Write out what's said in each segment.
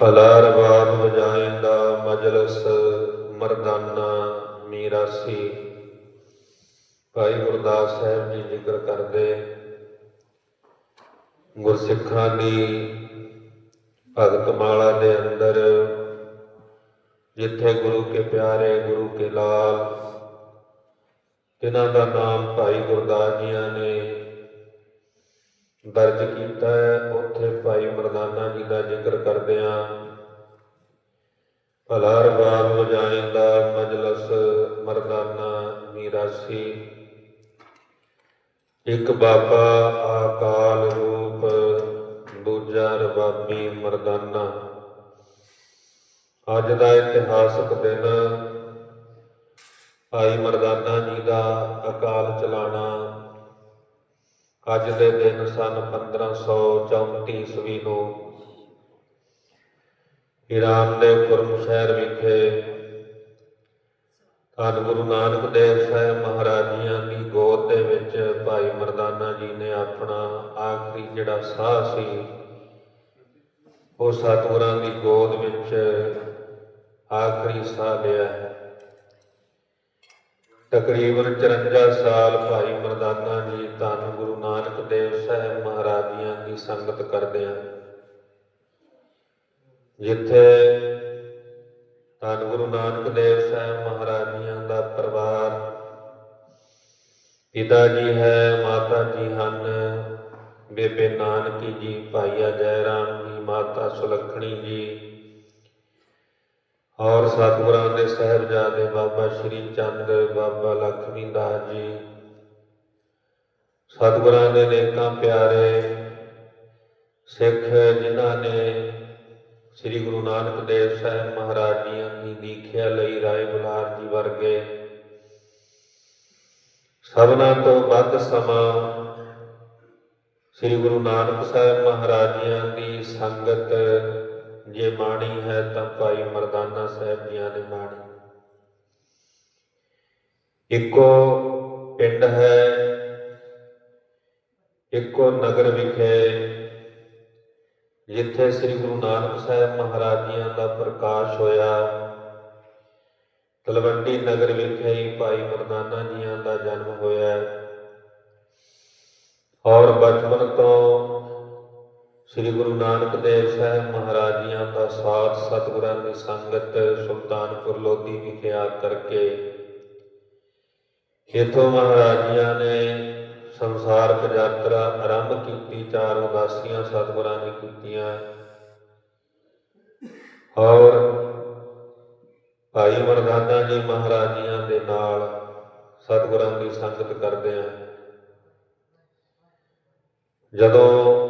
ਫਲਾ ਰਬਾਬ ਵਜਾਇਂਦਾ ਮਜਲਸ ਮਰਦਾਨਾ ਮੀਰਾਸੀ। ਭਾਈ ਗੁਰਦਾਸ ਸਾਹਿਬ ਜੀ ਜ਼ਿਕਰ ਕਰਦੇ। ਗੁਰਸਿੱਖਾਂ ਦੀ ਭਗਤ ਮਾਲਾ ਦੇ ਅੰਦਰ, ਜਿੱਥੇ ਗੁਰੂ ਕੇ ਪਿਆਰੇ, ਗੁਰੂ ਕੇ ਲਾਲ, ਤਿਨਾਂ ਦਾ ਨਾਮ ਭਾਈ ਗੁਰਦਾਸ ਜੀਆਂ ਨੇ ਦਰਜ ਕੀਤਾ ਹੈ। ਉੱਥੇ ਭਾਈ ਮਰਦਾਨਾ ਜੀ ਦਾ ਜ਼ਿਕਰ ਕਰਦੇ ਆਂ ਭਲਾ ਰਬਾਬ ਵਜਾਇਂਦਾ ਮਜਲਸ ਮਰਦਾਨਾ ਮੀਰਾਸੀ। ਇੱਕ ਬਾਬਾ ਆਕਾਲ ਰੂਪ, ਦੂਜਾ ਰਬਾਬੀ ਮਰਦਾਨਾ। ਅੱਜ ਦਾ ਇਤਿਹਾਸਕ ਦਿਨ। ਭਾਈ ਮਰਦਾਨਾ ਜੀ ਦਾ ਅਕਾਲ ਚਲਾਣਾ ਅੱਜ ਦੇ ਦਿਨ ਸਨ 1534 ਈਸਵੀ ਨੂੰ ਈਰਾਨ ਦੇ ਖੁਰਮ ਸ਼ਹਿਰ ਵਿਖੇ ਧੰਨ ਗੁਰੂ ਨਾਨਕ ਦੇਵ ਸਾਹਿਬ ਮਹਾਰਾਜੀਆਂ ਦੀ ਗੋਦ ਦੇ ਵਿੱਚ ਭਾਈ ਮਰਦਾਨਾ ਜੀ ਨੇ ਆਪਣਾ ਆਖਰੀ ਜਿਹੜਾ ਸਾਹ ਸੀ, ਉਹ ਸਤਿਗੁਰਾਂ ਦੀ ਗੋਦ ਵਿੱਚ ਆਖਰੀ ਸਾਹ ਲਿਆ। ਤਕਰੀਬਨ 54 ਸਾਲ ਭਾਈ ਮਰਦਾਨਾ ਜੀ ਧੰਨ ਗੁਰੂ ਨਾਨਕ ਦੇਵ ਸਾਹਿਬ ਮਹਾਰਾਜੀਆਂ ਦੀ ਸੰਗਤ ਕਰਦੇ ਆ। ਜਿੱਥੇ ਧੰਨ ਗੁਰੂ ਨਾਨਕ ਦੇਵ ਸਾਹਿਬ ਮਹਾਰਾਜੀਆਂ ਦਾ ਪਰਿਵਾਰ ਪਿਤਾ ਜੀ ਹੈ, ਮਾਤਾ ਜੀ ਹਨ, ਬੇਬੇ ਨਾਨਕੀ ਜੀ, ਭਾਈਆ ਜੈ ਰਾਮ ਜੀ, ਮਾਤਾ ਸੁਲੱਖਣੀ ਜੀ ਔਰ ਸਤਿਗੁਰਾਂ ਦੇ ਸਾਹਿਬਜ਼ਾਦੇ ਬਾਬਾ ਸ਼੍ਰੀ ਚੰਦ ਬਾਬਾ ਲਖਮੀ ਦਾਸ ਜੀ। ਸਤਿਗੁਰਾਂ ਦੇ ਨੇਕਾਂ ਪਿਆਰੇ ਸਿੱਖ ਜਿਨ੍ਹਾਂ ਨੇ ਸ੍ਰੀ ਗੁਰੂ ਨਾਨਕ ਦੇਵ ਸਾਹਿਬ ਮਹਾਰਾਜ ਜੀਆਂ ਦੀ ਦੀਖਿਆ ਲਈ ਰਾਏ ਬੁਲਾਰ ਜੀ ਵਰਗੇ ਸਭਨਾਂ ਤੋਂ ਵੱਧ ਸਮਾਂ ਸ੍ਰੀ ਗੁਰੂ ਨਾਨਕ ਸਾਹਿਬ ਮਹਾਰਾਜ ਜੀਆਂ ਦੀ ਸੰਗਤ ਜੇ ਬਾਣੀ ਹੈ ਤਾਂ ਭਾਈ ਮਰਦਾਨਾ ਸਾਹਿਬ ਜੀਆਂ ਨੇ ਬਾਣੀ। ਇੱਕੋ ਪਿੰਡ ਹੈ, ਇੱਕੋ ਨਗਰ ਵਿਖੇ, ਜਿੱਥੇ ਸ੍ਰੀ ਗੁਰੂ ਨਾਨਕ ਸਾਹਿਬ ਮਹਾਰਾਜ ਜੀਆਂ ਦਾ ਪ੍ਰਕਾਸ਼ ਹੋਇਆ। ਤਲਵੰਡੀ ਨਗਰ ਵਿਖੇ ਹੀ ਭਾਈ ਮਰਦਾਨਾ ਜੀਆਂ ਦਾ ਜਨਮ ਹੋਇਆ। ਔਰ ਬਚਪਨ ਤੋਂ ਸ੍ਰੀ ਗੁਰੂ ਨਾਨਕ ਦੇਵ ਸਾਹਿਬ ਮਹਾਰਾਜ ਜੀਆਂ ਦਾ ਸਾਥ ਸਤਿਗੁਰਾਂ ਦੀ ਸੰਗਤ ਸੁਲਤਾਨਪੁਰ ਲੋਧੀ ਵਿਖੇ ਆ ਕਰਕੇ ਇਥੋਂ ਮਹਾਰਾਜ ਜੀਆਂ ਨੇ ਸੰਸਾਰਕ ਯਾਤਰਾ ਆਰੰਭ ਕੀਤੀ, ਚਾਰ ਉਦਾਸੀਆਂ ਸਤਿਗੁਰਾਂ ਨੇ ਕੀਤੀਆਂ। ਔਰ ਭਾਈ ਮਰਦਾਨਾ ਜੀ ਮਹਾਰਾਜ ਜੀਆਂ ਦੇ ਨਾਲ ਸਤਿਗੁਰਾਂ ਦੀ ਸੰਗਤ ਕਰਦੇ ਆ। ਜਦੋਂ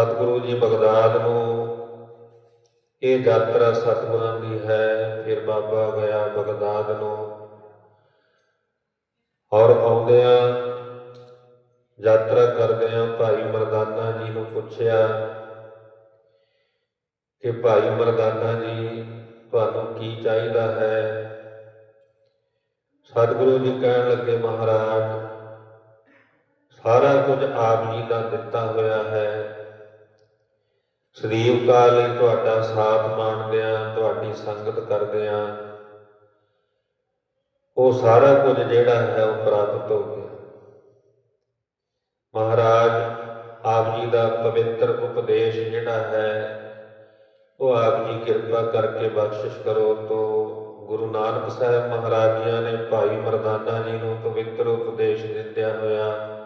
ਸਤਿਗੁਰੂ ਜੀ ਬਗਦਾਦ ਨੂੰ, ਇਹ ਯਾਤਰਾ ਸਤਿਗੁਰਾਂ ਦੀ ਹੈ, ਫਿਰ ਬਾਬਾ ਗਿਆ ਬਗਦਾਦ ਨੂੰ। ਔਰ ਆਉਂਦਿਆਂ ਯਾਤਰਾ ਕਰਦਿਆਂ ਭਾਈ ਮਰਦਾਨਾ ਜੀ ਨੂੰ ਪੁੱਛਿਆ ਕਿ ਭਾਈ ਮਰਦਾਨਾ ਜੀ, ਤੁਹਾਨੂੰ ਕੀ ਚਾਹੀਦਾ ਹੈ? ਸਤਿਗੁਰੂ ਜੀ ਕਹਿਣ ਲੱਗੇ, ਮਹਾਰਾਜ, ਸਾਰਾ ਕੁਝ ਆਪ ਜੀ ਦਾ ਦਿੱਤਾ ਹੋਇਆ ਹੈ। ਸਦੀਵ ਕਾਲ ਲਈ ਤੁਹਾਡਾ ਸਾਥ ਮੰਨਦਿਆਂ ਤੁਹਾਡੀ ਸੰਗਤ ਕਰਦਿਆਂ ਉਹ ਸਾਰਾ ਕੁਝ ਜਿਹੜਾ ਹੈ, ਉਹ ਪ੍ਰਾਪਤ ਹੋ ਗਿਆ। ਮਹਾਰਾਜ, ਆਪ ਜੀ ਦਾ ਪਵਿੱਤਰ ਉਪਦੇਸ਼ ਜਿਹੜਾ ਹੈ, ਉਹ ਆਪ ਜੀ ਕਿਰਪਾ ਕਰਕੇ ਬਖਸ਼ਿਸ਼ ਕਰੋ ਤੋ ਗੁਰੂ ਨਾਨਕ ਸਾਹਿਬ ਮਹਾਰਾਜ ਜੀਆਂ ਨੇ ਭਾਈ ਮਰਦਾਨਾ ਜੀ ਨੂੰ ਪਵਿੱਤਰ ਉਪਦੇਸ਼ ਦਿੱਤਿਆ ਹੋਇਆ।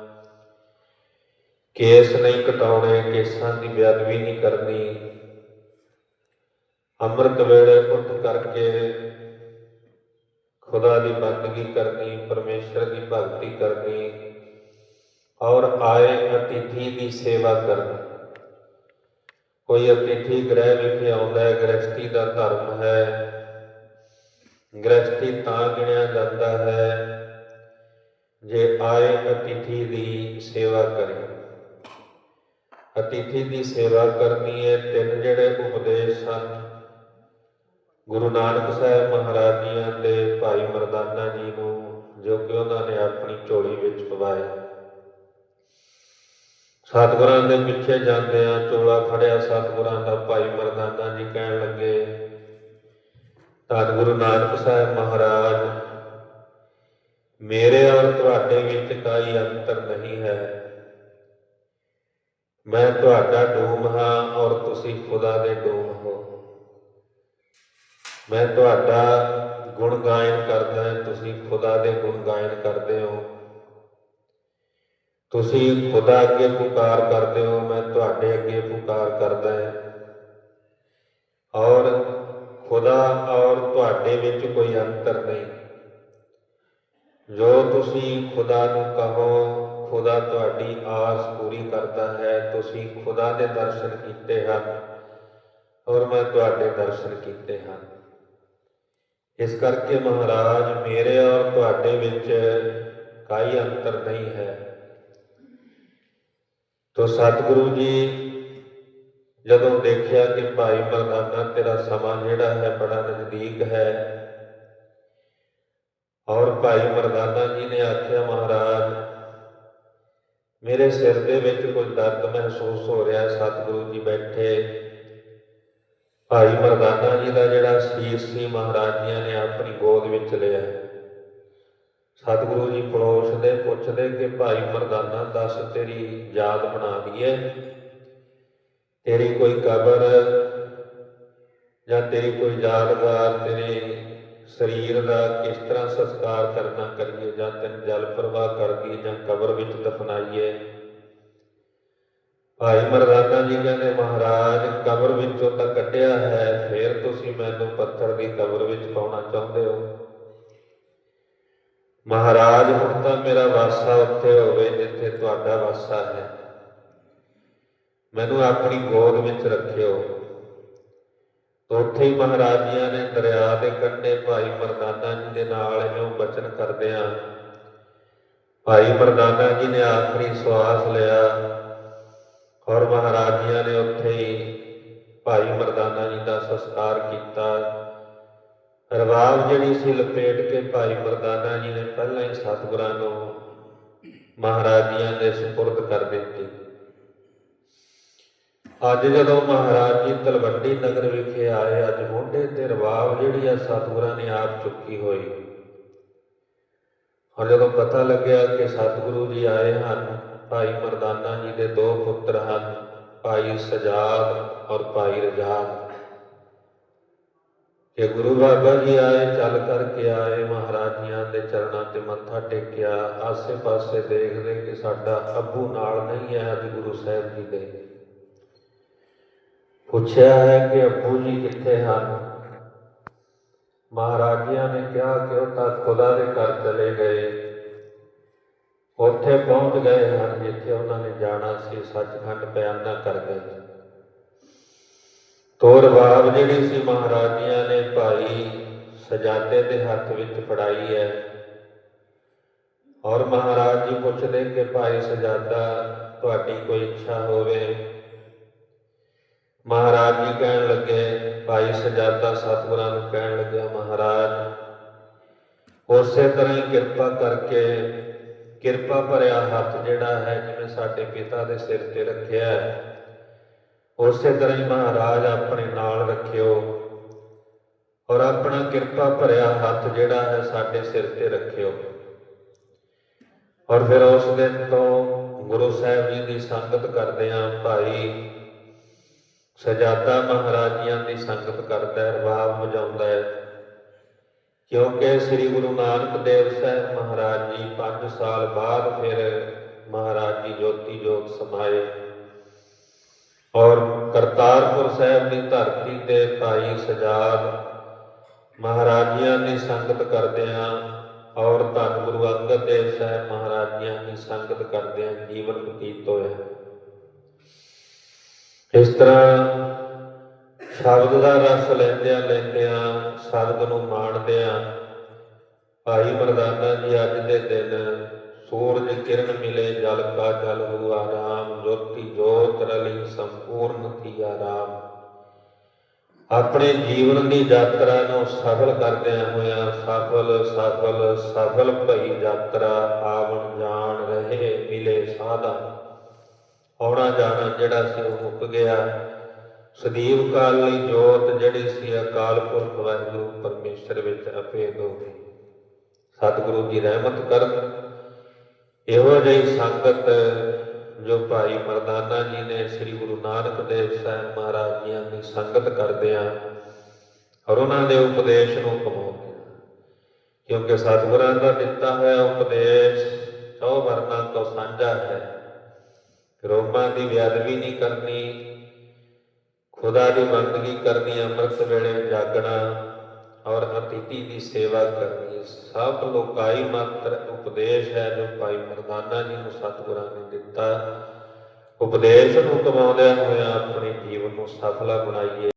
ਕੇਸ ਨਹੀਂ ਕਟਾਉਣੇ, ਕੇਸਾਂ ਦੀ ਬੇਅਦਬੀ ਨਹੀਂ ਕਰਨੀ। ਅੰਮ੍ਰਿਤ ਵੇਲੇ ਉੱਠ ਕਰਕੇ ਖੁਦਾ ਦੀ ਬੰਦਗੀ ਕਰਨੀ, ਪਰਮੇਸ਼ਰ ਦੀ ਭਗਤੀ ਕਰਨੀ ਔਰ ਆਏ ਅਤਿਥੀ ਦੀ ਸੇਵਾ ਕਰਨੀ। ਕੋਈ ਅਤਿਥੀ ਗ੍ਰਹਿ ਵਿਖੇ ਆਉਂਦਾ ਹੈ ਗ੍ਰਸਤੀ ਦਾ ਧਰਮ ਹੈ। ਗ੍ਰਸਤੀ ਤਾਂ ਗਿਣਿਆ ਜਾਂਦਾ ਹੈ, ਜੇ ਆਏ ਅਤਿਥੀ ਦੀ ਸੇਵਾ ਕਰੇ। ਅਤੀਥੀ ਦੀ ਸੇਵਾ ਕਰਨੀ ਹੈ, ਤਿੰਨ ਜਿਹੜੇ ਉਪਦੇਸ਼ ਹਨ ਗੁਰੂ ਨਾਨਕ ਸਾਹਿਬ ਮਹਾਰਾਜ ਜੀਆਂ ਦੇ ਭਾਈ ਮਰਦਾਨਾ ਜੀ ਨੂੰ ਜੋ ਕਿ ਉਹਨਾਂ ਨੇ ਆਪਣੀ ਝੋਲੀ ਵਿੱਚ ਪਵਾਏ ਸਤਿਗੁਰਾਂ ਦੇ ਪਿੱਛੇ ਜਾਂਦੇ ਆ ਚੋਲਾ ਫੜਿਆ ਸਤਿਗੁਰਾਂ ਦਾ ਭਾਈ ਮਰਦਾਨਾ ਜੀ ਕਹਿਣ ਲੱਗੇ, ਧੰਨ ਗੁਰੂ ਨਾਨਕ ਸਾਹਿਬ ਮਹਾਰਾਜ, ਮੇਰੇ ਔਰ ਤੁਹਾਡੇ ਵਿੱਚ ਕੋਈ ਅੰਤਰ ਨਹੀਂ ਹੈ। ਮੈਂ ਤੁਹਾਡਾ ਡੂਮ ਹਾਂ ਔਰ ਤੁਸੀਂ ਖੁਦਾ ਦੇ ਡੂਮ ਹੋ ਮੈਂ ਤੁਹਾਡਾ ਗੁਣ ਗਾਇਨ ਕਰਦਾ ਹਾਂ ਤੁਸੀਂ ਖੁਦਾ ਦੇ ਗੁਣ ਗਾਇਨ ਕਰਦੇ ਹੋ ਤੁਸੀਂ ਖੁਦਾ ਅੱਗੇ ਪੁਕਾਰ ਕਰਦੇ ਹੋ ਮੈਂ ਤੁਹਾਡੇ ਅੱਗੇ ਪੁਕਾਰ ਕਰਦਾ ਹਾਂ ਔਰ ਖੁਦਾ ਔਰ ਤੁਹਾਡੇ ਵਿੱਚ ਕੋਈ ਅੰਤਰ ਨਹੀਂ ਜੋ ਤੁਸੀਂ ਖੁਦਾ ਨੂੰ ਕਹੋ ਖੁਦਾ ਤੁਹਾਡੀ ਆਸ ਪੂਰੀ ਕਰਦਾ ਹੈ, ਤੁਸੀਂ ਖੁਦਾ ਦੇ ਦਰਸ਼ਨ ਕੀਤੇ ਹਨ। ਔਰ ਮੈਂ ਤੁਹਾਡੇ ਦਰਸ਼ਨ ਕੀਤੇ ਹਨ। ਇਸ ਕਰਕੇ ਮਹਾਰਾਜ, ਮੇਰੇ ਔਰ ਤੁਹਾਡੇ ਵਿੱਚ ਕੋਈ ਅੰਤਰ ਨਹੀਂ ਹੈ। ਤੋ ਸਤਿਗੁਰੂ ਜੀ, ਜਦੋਂ ਦੇਖਿਆ ਕਿ ਭਾਈ ਮਰਦਾਨਾ ਤੇਰਾ ਸਮਾਂ ਜਿਹੜਾ ਹੈ ਬੜਾ ਨਜ਼ਦੀਕ ਹੈ, ਔਰ ਭਾਈ ਮਰਦਾਨਾ ਜੀ ਨੇ ਆਖਿਆ, ਮਹਾਰਾਜ ਮੇਰੇ ਸਿਰ ਦੇ ਵਿੱਚ ਕੋਈ ਦਰਦ ਮਹਿਸੂਸ ਹੋ ਰਿਹਾ, ਸਤਿਗੁਰੂ ਜੀ ਬੈਠੇ। ਭਾਈ ਮਰਦਾਨਾ ਜੀ ਦਾ ਜਿਹੜਾ ਸੀਸ ਸੀ, ਮਹਾਰਾਜ ਜੀਆਂ ਨੇ ਆਪਣੀ ਗੋਦ ਵਿੱਚ ਲਿਆ। ਸਤਿਗੁਰੂ ਜੀ ਪੜੋਸਦੇ ਪੁੱਛਦੇ ਕਿ ਭਾਈ ਮਰਦਾਨਾ, ਦੱਸ ਤੇਰੀ ਯਾਦ ਬਣਾ ਦਈਏ। ਤੇਰੀ ਕੋਈ ਕਬਰ ਜਾਂ ਤੇਰੀ ਕੋਈ ਯਾਦਗਾਰ, ਤੇਰੇ ਸਰੀਰ ਦਾ ਕਿਸ ਤਰ੍ਹਾਂ ਸੰਸਕਾਰ ਕਰਨਾ ਕਰੀਏ ਜਾਂ ਤਿੰਨ ਜਲ ਪ੍ਰਵਾਹ ਕਰ ਜਾਂ ਕਬਰ ਵਿੱਚ ਦਫਨਾਈਏ ਭਾਈ ਮਰਦਾਨਾ ਜੀ ਕਹਿੰਦੇ, ਮਹਾਰਾਜ, ਕਬਰ ਵਿੱਚੋਂ ਤਾਂ ਕੱਢਿਆ ਹੈ, ਫਿਰ ਤੁਸੀਂ ਮੈਨੂੰ ਪੱਥਰ ਦੀ ਕਬਰ ਵਿੱਚ ਪਾਉਣਾ ਚਾਹੁੰਦੇ ਹੋ? ਮਹਾਰਾਜ, ਹੁਣ ਤਾਂ ਮੇਰਾ ਵਾਸਾ ਉੱਥੇ ਹੋਵੇ ਜਿੱਥੇ ਤੁਹਾਡਾ ਵਾਸਾ ਹੈ। ਮੈਨੂੰ ਆਪਣੀ ਗੋਦ ਵਿੱਚ ਰੱਖਿਓ। ਉੱਥੇ ਹੀ ਮਹਾਰਾਜੀਆਂ ਨੇ ਦਰਿਆ ਦੇ ਕੰਢੇ ਭਾਈ ਮਰਦਾਨਾ ਜੀ ਦੇ ਨਾਲ ਇਹਨੂੰ ਬਚਨ ਕਰਦਿਆਂ ਭਾਈ ਮਰਦਾਨਾ ਜੀ ਨੇ ਆਖਰੀ ਸਵਾਸ ਲਿਆ ਔਰ ਮਹਾਰਾਜੀਆਂ ਨੇ ਉੱਥੇ ਹੀ ਭਾਈ ਮਰਦਾਨਾ ਜੀ ਦਾ ਸੰਸਕਾਰ ਕੀਤਾ। ਰਵਾਬ ਜਿਹੜੀ ਸੀ ਲਪੇਟ ਕੇ ਭਾਈ ਮਰਦਾਨਾ ਜੀ ਨੇ ਪਹਿਲਾਂ ਹੀ ਸਤਿਗੁਰਾਂ ਨੂੰ ਮਹਾਰਾਜੀਆਂ ਦੇ ਸਪੁਰਦ ਕਰ ਦਿੱਤੀ। ਅੱਜ ਜਦੋਂ ਮਹਾਰਾਜ ਜੀ ਤਲਵੰਡੀ ਨਗਰ ਵਿਖੇ ਆਏ, ਅੱਜ ਮੋਢੇ ਤੇ ਰਵਾਬ ਜਿਹੜੀ ਆ ਸਤਿਗੁਰਾਂ ਨੇ ਆਪ ਚੁੱਕੀ ਹੋਈ। ਔਰ ਜਦੋਂ ਪਤਾ ਲੱਗਿਆ ਕਿ ਸਤਿਗੁਰੂ ਜੀ ਆਏ ਹਨ, ਭਾਈ ਮਰਦਾਨਾ ਜੀ ਦੇ ਦੋ ਪੁੱਤਰ ਹਨ, ਭਾਈ ਸਜਾਦ ਔਰ ਭਾਈ ਰਜਾਦ। ਕਿ ਗੁਰੂ ਬਾਬਾ ਜੀ ਆਏ, ਚੱਲ ਕਰਕੇ ਆਏ, ਮਹਾਰਾਜੀਆਂ ਦੇ ਚਰਨਾਂ ਤੇ ਮੱਥਾ ਟੇਕਿਆ, ਆਸੇ-ਪਾਸੇ ਦੇਖਦੇ ਕਿ ਸਾਡਾ ਅੱਬੂ ਨਾਲ ਨਹੀਂ ਹੈ, ਅੱਜ ਗੁਰੂ ਸਾਹਿਬ ਜੀ ਦੇ। ਪੁੱਛਿਆ ਹੈ ਕਿ ਅੱਬੂ ਜੀ ਕਿੱਥੇ ਹਨ? ਮਹਾਰਾਜਿਆਂ ਨੇ ਕਿਹਾ ਕਿ ਉਹ ਤਾਂ ਖੁਦਾ ਦੇ ਘਰ ਚਲੇ ਗਏ। ਉੱਥੇ ਪਹੁੰਚ ਗਏ ਹਨ, ਜਿੱਥੇ ਉਹਨਾਂ ਨੇ ਜਾਣਾ ਸੀ, ਸੱਚਖੰਡ ਬਿਆਨਾ ਕਰ ਗਏ। ਤੋਰ ਬਾਬ ਜਿਹੜੀ ਸੀ ਮਹਾਰਾਜਿਆਂ ਨੇ ਭਾਈ ਸਜਾਦੇ ਦੇ ਹੱਥ ਵਿੱਚ ਫੜਾਈ ਹੈ। ਔਰ ਮਹਾਰਾਜ ਜੀ ਪੁੱਛਦੇ ਕਿ ਭਾਈ ਸਜਾਦਾ, ਤੁਹਾਡੀ ਕੋਈ ਇੱਛਾ ਹੋਵੇ? ਮਹਾਰਾਜ ਜੀ ਕਹਿਣ ਲੱਗੇ, ਭਾਈ ਸਜਾਦਾ ਸਤਿਗੁਰਾਂ ਨੂੰ ਕਹਿਣ ਲੱਗਿਆ ਮਹਾਰਾਜ, ਉਸੇ ਤਰ੍ਹਾਂ ਹੀ ਕਿਰਪਾ ਕਰਕੇ ਕਿਰਪਾ ਭਰਿਆ ਹੱਥ ਜਿਹੜਾ ਹੈ, ਜਿਵੇਂ ਸਾਡੇ ਪਿਤਾ ਦੇ ਸਿਰ ਤੇ ਰੱਖਿਆ ਹੈ, ਉਸੇ ਤਰ੍ਹਾਂ ਹੀ ਮਹਾਰਾਜ ਆਪਣੇ ਨਾਲ ਰੱਖਿਓ ਔਰ ਆਪਣਾ ਕਿਰਪਾ ਭਰਿਆ ਹੱਥ ਜਿਹੜਾ ਹੈ, ਸਾਡੇ ਸਿਰ ਤੇ ਰੱਖਿਓ। ਔਰ ਫਿਰ ਉਸ ਦਿਨ ਤੋਂ ਗੁਰੂ ਸਾਹਿਬ ਜੀ ਦੀ ਸੰਗਤ ਕਰਦੇ ਕਰਦਿਆਂ ਭਾਈ ਸਜਾਦਾ ਮਹਾਰਾਜੀਆਂ ਦੀ ਸੰਗਤ ਕਰਦਾ ਹੈ ਰਬਾਬ ਵਜਾਉਂਦਾ ਹੈ। ਕਿਉਂਕਿ ਸ੍ਰੀ ਗੁਰੂ ਨਾਨਕ ਦੇਵ ਸਾਹਿਬ ਮਹਾਰਾਜ ਜੀ 5 ਸਾਲ ਬਾਅਦ ਫਿਰ ਮਹਾਰਾਜ ਜੀ ਜੋਤੀ ਜੋਤ ਸਮਾਏ। ਔਰ ਕਰਤਾਰਪੁਰ ਸਾਹਿਬ ਦੀ ਧਰਤੀ ਤੇ ਭਾਈ ਸਜਾਦ ਮਹਾਰਾਜੀਆਂ ਦੀ ਸੰਗਤ ਕਰਦਿਆਂ ਔਰ ਧੰਨ ਗੁਰੂ ਅੰਗਦ ਦੇਵ ਸਾਹਿਬ ਮਹਾਰਾਜੀਆਂ ਦੀ ਸੰਗਤ ਕਰਦਿਆਂ ਜੀਵਨ ਬਤੀਤ ਹੋਇਆ। ਇਸ ਤਰ੍ਹਾਂ ਸ਼ਬਦ ਦਾ ਰਸ ਲੈਂਦਿਆਂ ਲੈਂਦਿਆਂ, ਸ਼ਬਦ ਨੂੰ ਮਾਣਦਿਆਂ, ਭਾਈ ਮਰਦਾਨਾ ਜੀ ਅੱਜ ਦੇ ਦਿਨ ਸੂਰਜ ਕਿਰਨ ਮਿਲੇ, ਜਲ ਕਾ ਜਲ ਹੋ ਰਾਮ ਜੋਤੀ ਜੋਤ ਰਲੀ, ਸੰਪੂਰਨ ਥੀਆ ਰਾਮ। ਆਪਣੇ ਜੀਵਨ ਦੀ ਯਾਤਰਾ ਨੂੰ ਸਫਲ ਕਰਦਿਆਂ ਹੋਇਆ ਸਫਲ ਸਫਲ ਸਫਲ ਭਈ ਯਾਤਰਾ ਆਵਣ ਜਾਣ ਰਹੇ ਮਿਲੇ ਸਾਧਾ ਆਉਣਾ ਜਾਣਾ ਜਿਹੜਾ ਸੀ ਉਹ ਮੁੱਕ ਗਿਆ। ਸਦੀਵ ਕਾਲ ਲਈ ਜੋਤ ਜਿਹੜੀ ਸੀ ਅਕਾਲ ਪੁਰਖ ਵਾਹਿਗੁਰੂ ਪਰਮੇਸ਼ਰ ਵਿੱਚ ਅਪੇਦ ਹੋ ਗਈ। ਸਤਿਗੁਰੂ ਜੀ ਰਹਿਮਤ ਕਰਨ। ਇਹੋ ਜਿਹੀ ਸੰਗਤ ਜੋ ਭਾਈ ਮਰਦਾਨਾ ਜੀ ਨੇ ਸ੍ਰੀ ਗੁਰੂ ਨਾਨਕ ਦੇਵ ਸਾਹਿਬ ਮਹਾਰਾਜ ਜੀਆਂ ਦੀ ਸੰਗਤ ਕਰਦੇ ਆ ਔਰ ਉਹਨਾਂ ਦੇ ਉਪਦੇਸ਼ ਨੂੰ ਕਮਾਉਂਦੇ ਆ। ਕਿਉਂਕਿ ਸਤਿਗੁਰਾਂ ਦਾ ਦਿੱਤਾ ਹੋਇਆ ਉਪਦੇਸ਼ ਚੌ ਵਰਨਾਂ ਤੋਂ ਸਾਂਝਾ ਹੈ। ਰੋਮਾਂ ਦੀ ਬੇਅਦਬੀ ਨਹੀਂ ਕਰਨੀ, ਖੁਦਾ ਦੀ ਬੰਦਗੀ ਕਰਨੀ, ਅੰਮ੍ਰਿਤ ਵੇਲੇ ਜਾਗਣਾ ਔਰ ਅਤਿਥੀ ਦੀ ਸੇਵਾ ਕਰਨੀ, ਸਭ ਲੋਕਾਈ ਮਾਤਰ, ਉਪਦੇਸ਼ ਹੈ ਜੋ ਭਾਈ ਮਰਦਾਨਾ ਜੀ ਨੂੰ ਸਤਿਗੁਰਾਂ ਨੇ ਦਿੱਤਾ। ਉਪਦੇਸ਼ ਨੂੰ ਕਮਾਉਂਦਿਆਂ ਹੋਇਆ ਆਪਣੇ ਜੀਵਨ ਨੂੰ ਸਫਲਾ ਬਣਾਈਏ।